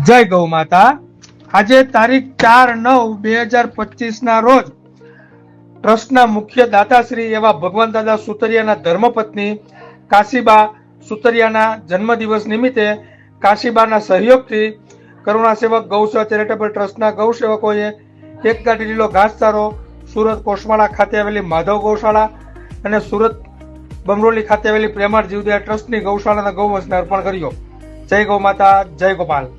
જય ગૌ માતા. આજે તારીખ ચાર નવ બે હજાર પચીસ ના રોજ ટ્રસ્ટના મુખ્ય દાતાશ્રી એવા ભગવાન દાદા સુતરિયાના ધર્મપત્ની કાશીબા સુતરિયાના જન્મદિવસ નિમિત્તે કાશીબાના સહયોગથી કરુણા સેવક ગૌસેવા ચેરિટેબલ ટ્રસ્ટના ગૌસેવકોએ એક ગાંઠ લીલો ઘાસચારો સુરત કોસમાળા ખાતે આવેલી માધવ ગૌશાળા અને સુરત બમરોલી ખાતે આવેલી પ્રેમાર જીવદયા ટ્રસ્ટની ગૌશાળાના ગૌવંશને અર્પણ કર્યો. જય ગૌ માતા, જય ગોપાલ.